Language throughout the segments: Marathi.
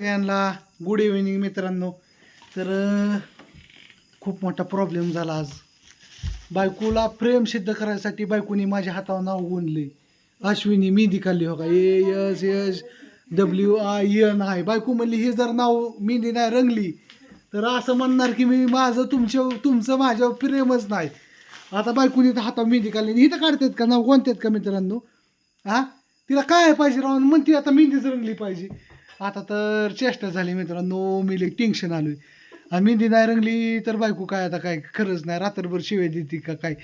यांना गुड इव्हिनिंग मित्रांनो. तर खूप मोठा प्रॉब्लेम झाला आज. बायकोला प्रेम सिद्ध करायसाठी बायकोनी माझ्या हातावर नाव गुणले अश्विनी मेहंदी काढली हो का? A S S W I N I बायको म्हणली हे जर नाव मेहंदी नाही रंगली तर असं म्हणणार की मी माझं तुमच्या तुमचं माझ्यावर प्रेमच नाही. आता बायकोनी तर हातावर मेहंदी काढली इथं काढतात का नाव? कोणतात का मित्रांनो? हा तिला काय पाहिजे राहून म्हणते आता मेहंदीच रंगली पाहिजे. आता तर चेष्टा झाली मित्रांनो मी लई टेन्शन आलोय. आणि मेहंदी नाही रंगली तर बायको काय आता काय खरंच नाही रात्रभर शिवाय देते का काय?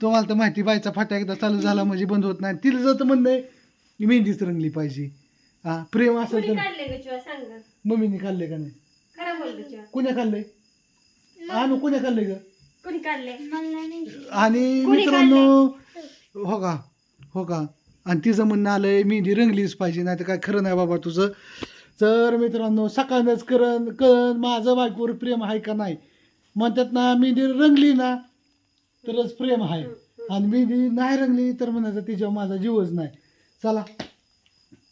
तुम्हाला तर माहिती बायचा फाटा एकदा चालू झाला म्हणजे बंद होत नाही. तिला जर तर म्हणणं आहे मेहंदीच रंगली पाहिजे. हा प्रेम असेल तर. मम्मीने खाल्ले का नाही? कुण्या खाल्लंय आणू कुण्या खाल्ले ग? आणि मित्रांनो हो का हो का. आणि तिचं म्हणणं आलंय मेहंदी रंगलीच पाहिजे नाही तर काय खरं नाही बाबा तुझं. तर मित्रांनो सकाळच करण कळण माझं बायकोवर प्रेम आहे का नाही? म्हणतात ना मेहंदी रंगली ना तरच प्रेम आहे. आणि मेहंदी नाही रंगली तर म्हणायचं तिच्यावर माझा जीवच नाही. चला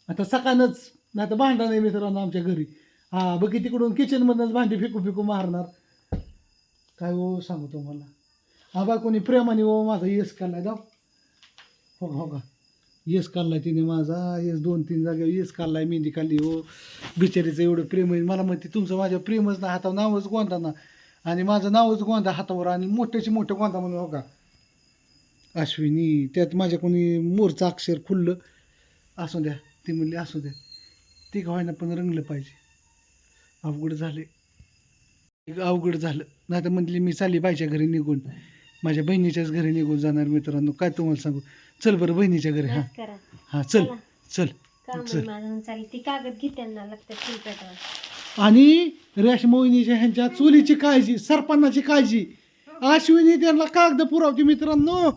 आता सकाळच नाही तर भांडण नाही मित्रांनो आमच्या घरी. हा बघी तिकडून किचनमधनंच भांडी फेकू फेकू मारणार. काय हो सांगू तुम्हाला. हा बा कोणी प्रेमाने हो माझा यश केला जाऊ. हो का, हो का. येस काढलाय तिने माझा येस दोन तीन जागेवर यस काढलाय मेहंदी काढली हो. बिचारीचं एवढं प्रेम आहे. मला म्हणते तुमचं माझ्या प्रेमच ना हातावर नावच गोंधा ना. आणि माझं नावच गोंधा हातावर आणि मोठ्याची मोठं गोंधा म्हणून हो का? अश्विनी त्यात माझ्या कोणी मोरचं अक्षर खुललं. असू द्या ती म्हणली असू द्या. ती का व्हायना पण रंगलं पाहिजे. अवघड झाले अवघड झालं. नाही तर म्हटली मी चालली बाईच्या घरी निघून. माझ्या बहिणीच्याच घरी निघून जाणार मित्रांनो. काय तुम्हाला सांगू? चल बरं बहिणीच्या घरी हां. करा. हां चल चला. चल काम चल. माझं चालेल. ती कागद घे त्यांना लागतात शिल्पेटावर आणि रेशमोहिनीच्या ह्यांच्या चुलीची काळजी सरपणाची काळजी. अश्विनी त्यांना कागद पुरवते मित्रांनो.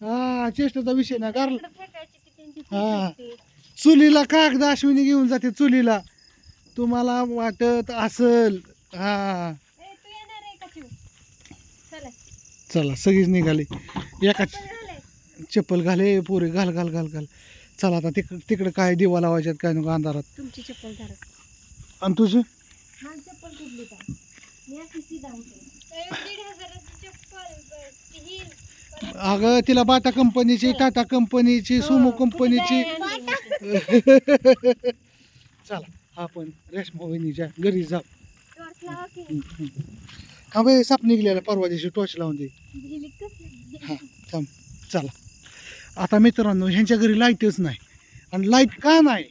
हा चेष्टाचा विषय ना कारण फेकायची ती त्यांची हा. ती चुलीला कागद अश्विनी घेऊन जाते चुलीला. तुम्हाला वाटत असल हा. ए, तू येणार आहे का चिव चला. चला सगळीच निघाली. एका चल झालंय. चप्पल घाले पोरे घाल घाल घाल घाल. चला आता तिक तिकडं काय दिवा लावायच्यात काय नको अंधारात. तुमची चप्पल धरा आणि तुझं? माझी चप्पल कुठली का मी अशी सीधा होते दीड हजाराची चप्पल ती हिल अगं तिला बाटा कंपनीची टाटा कंपनीची सुमो कंपनीची. चला आपण रेशमा वहिनीच्या घरी जाऊ टॉर्च लावा की. हा बाई साप निघलेला परवा दिवशी टॉर्च लावून दे. कसली? हां थांब. चला. आता मित्रांनो ह्यांच्या घरी लाईटच नाही. आणि लाइट का नाही?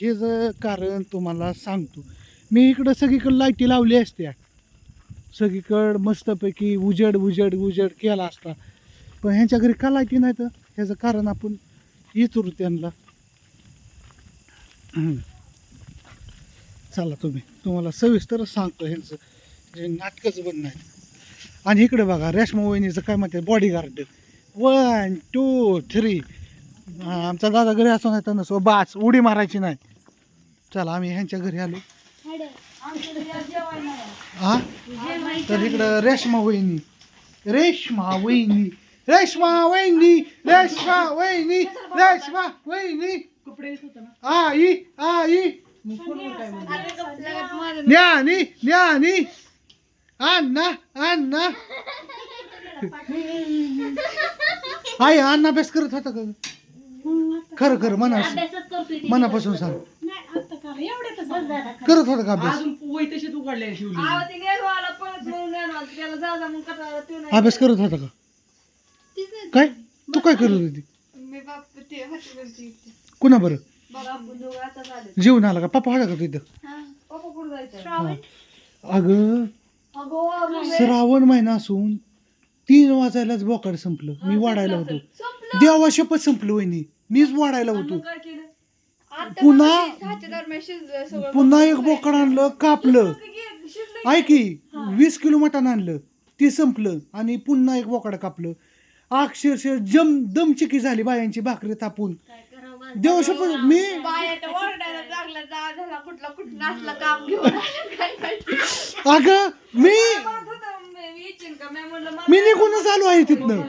हे जर कारण तुम्हाला सांगतो. मी इकडं सगळीकडं लाईटी लावली असत्या. सगळीकडं मस्तपैकी उजेड उजेड उजेड केला असता. पण ह्यांच्या घरी का लाईटी नाही तर? ह्याचं कारण आपण विचारू त्यांना. चला तुम्ही तुम्हाला सविस्तरच सांगतो ह्यांचं. जे नाटकच बनणं आहे आणि इकडे बघा रेशमा वहिनीचं काय म्हणते बॉडीगार्ड वन टू थ्री आमचा दादा घरी असो नाही तर नसो बास उडी मारायची नाही. चला आम्ही ह्यांच्या घरी आलो. हा? तर इकडं रेशमा वहिनी. रेशमा वहिनी. रेशमा वहिनी रेशमा वहिनी रेशमा वहिनी. आई आई ज्ञानी ज्ञानी अण्णा अण्णा आई अण्णा अभ्यास करत होता का? खरं खरं मना अभ्यासच करतोय ती. मनापासून सांग. बस दादा, खा. करत होता का अभ्यास? अभ्यास करत होता का? काय? तू काय करत होती? कुणा बरं? जेवण आला का? पप्पा होता का तिथं? श्रावण. अगं श्रावण महिना असून तीन वाजायलाच बोकाड संपलं. मी वाढायला होतो. देवा शपथ संपलं वहिनी. मीच वाढायला होतो. पुन्हा पुन्हा एक बोकड आणलं कापलं. ऐक वीस किलो मटण आणलं ते संपलं आणि पुन्हा एक बोकड कापलं. अक्षरशः जम दमचिकी झाली बायांची भाकरी तापून? देवा शपथ मी अगं मी आलो आहे तिथनं.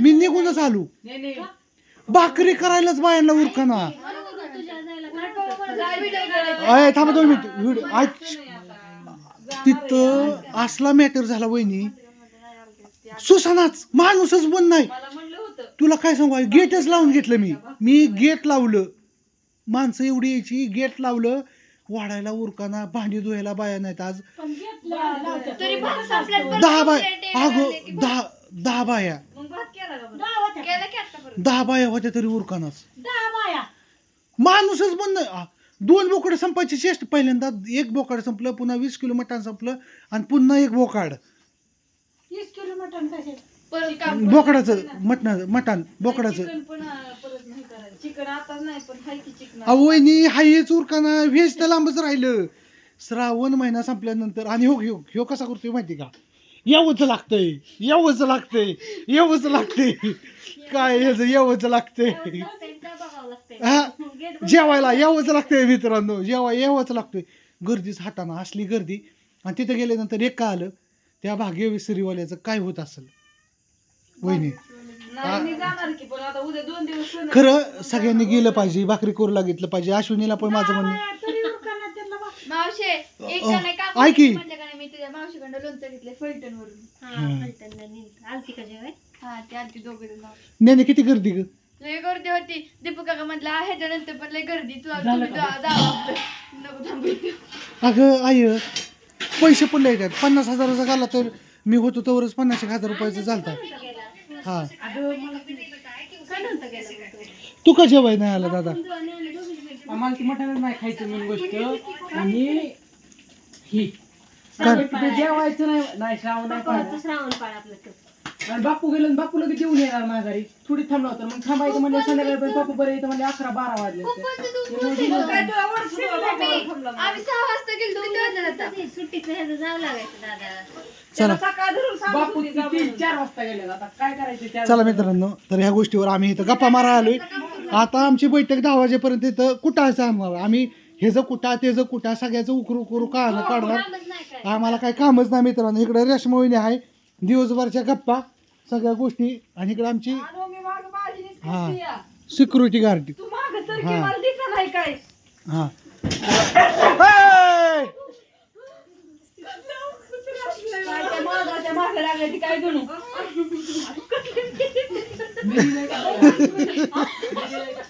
मी निघूनच आलो. भाकरी करायलाच बायांना उरकाना. अय थांबा दोन मिनिट. व्हिडिओ ऐक तिथं असला मॅटर झाला वहिनी. सुसानाच माणूसच बंद नाही. तुला काय सांगू गेटच लावून घेतलं मी. मी गेट लावलं. माणसं एवढी यायची गेट लावलं. वाढायला उरकाना भांडी धुवायला बाया नाहीत आज. तरी भात संपल्यात पण दहा बाय. की दहा दहा बाया केलं की आतापर्यंत? दहा बाया होत्या तरी उरकानाच माणूसच बंद. आ, दोन बोकडं संपायची चेष्ट पहिल्यांदा. एक बोकाड संपलं पुन्हा वीस किलो मटण संपलं आणि पुन्हा एक बोकाड. परत काम बोकडाचं मटण मटण बोकडाचं. चिकन आता नाही पण हाय की चिकन अहो वहिनी हायच उरकाना व्हेज तर लांबच राहिलं. श्रावण महिना संपल्यानंतर आणि हो ह्यो ह्यो कसा करतोय माहिती का? यावंच लागतंय यावंच लागतंय यावंच लागतंय काय ह्याचं यावंच लागतंय हा? जेवायला यावंच लागतंय मित्रांनो जेवा यावंच लागतोय गर्दीच हाताना असली गर्दी आणि तिथं गेल्यानंतर एक का आलं त्या भाग्यविसरीवाल्याचं काय होत असेल? वहिनी. नाही मी जाणार की पण आता उद्या दोन दिवस सण आहे. खरं सगळ्यांनी गेलं पाहिजे भाकरी करू लागितलं पाहिजे अश्विनीला पण माझं म्हणणं मावशे एक जण ऐक. की. मी तुझ्या मावशीकडे लोणचं घेतलंय फलटण वरून हम्म. आलती का जेवाय? हा ते आलती दोघे जण नेने किती गर्दी ग? लय गर्दी होती. दीपू काका म्हटलं ह्याच्यानंतर पण लय गर्दी तू तुम्ही जा- जावं आपलं नको थांबू. अगं आय पैसे पण लय येतात पन्नास हजाराचा घाला तर मी होतो तवरच पन्नास एक हजार रुपयाचं चालतं हा? तू का जेवाय नाही आला दादा? आम्हाला ती मटणच नाही खायचं मेन गोष्ट. आणि ही काय? तिथे जेवायचं नाही नाही श्रावण नाही पाळला. आणि बापू गेलो आणि बापू लगेच जेवून येणार माघारी. थोडी थांबला होता. मग थांबायचं म्हणजे संध्याकाळी पण बापू बरं येतं म्हणजे अकरा बारा वाजले होते. आम्ही सहा वाजता गेलो किती वाजता चला. सकाळ धरून सांगत बापू होती जा किती म्हणून. चार वाजता गेले आता. काय करायचं चार चला मित्रांनो तर ह्या गोष्टीवर आम्ही इथं गप्पा मारा आलोय. आता आमची बैठक दहा वाजेपर्यंत इथं कुटायचं आम्हाला आम्ही ह्याचं कुटा त्याचं कुटा सगळ्याचं उकरू उकरू काढणार काढणार आम्हाला काही कामच नाही मित्रांनो इकडे रेशमवहिनी आहे दिवसभरच्या गप्पा सगळ्या गोष्टी आणि इकडे आमची हा. ती. सिक्युरिटी गार्ड तू हा. मला दिसत नाही काय हा! काय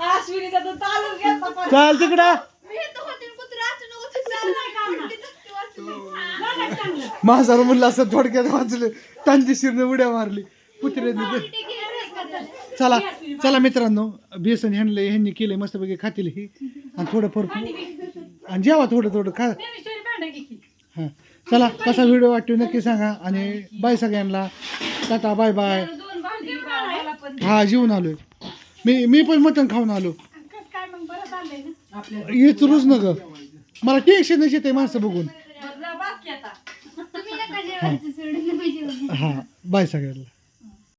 अश्विनीचा तर तालूच घेतला पण. चाल तिकडं. मी इथं होते आणि कुत्रं अचानक उचलून चाललं. तिथंच वाचलं. माझा मुलं असं थोडक्यात वाचलं. त्यांची शिरनं उड्या मारली. कुत्र्याने ते ते गेलं नाही का? चला चला मित्रांनो बेसन ह्यांना ह्यांनी केलंय मस्तपैकी खातील ही. आणि थोडं फरक आणि जेवा थोडं थोडं खा. हां. चला कसा व्हिडिओ वाटतो नक्की सांगा. आणि बाय सगळ्यांना. Tata bye bye. दोन भांडी मला पण हा जेवून आलोय. मी मी पण मटण खाऊन आलो. येच न ग. मला टेन्शनच येते माणसं बघून. बरं, जा बाकी आता. तुम्ही नका जेवायचं सोडून मी जेवण हा बाय सगळ्यांना.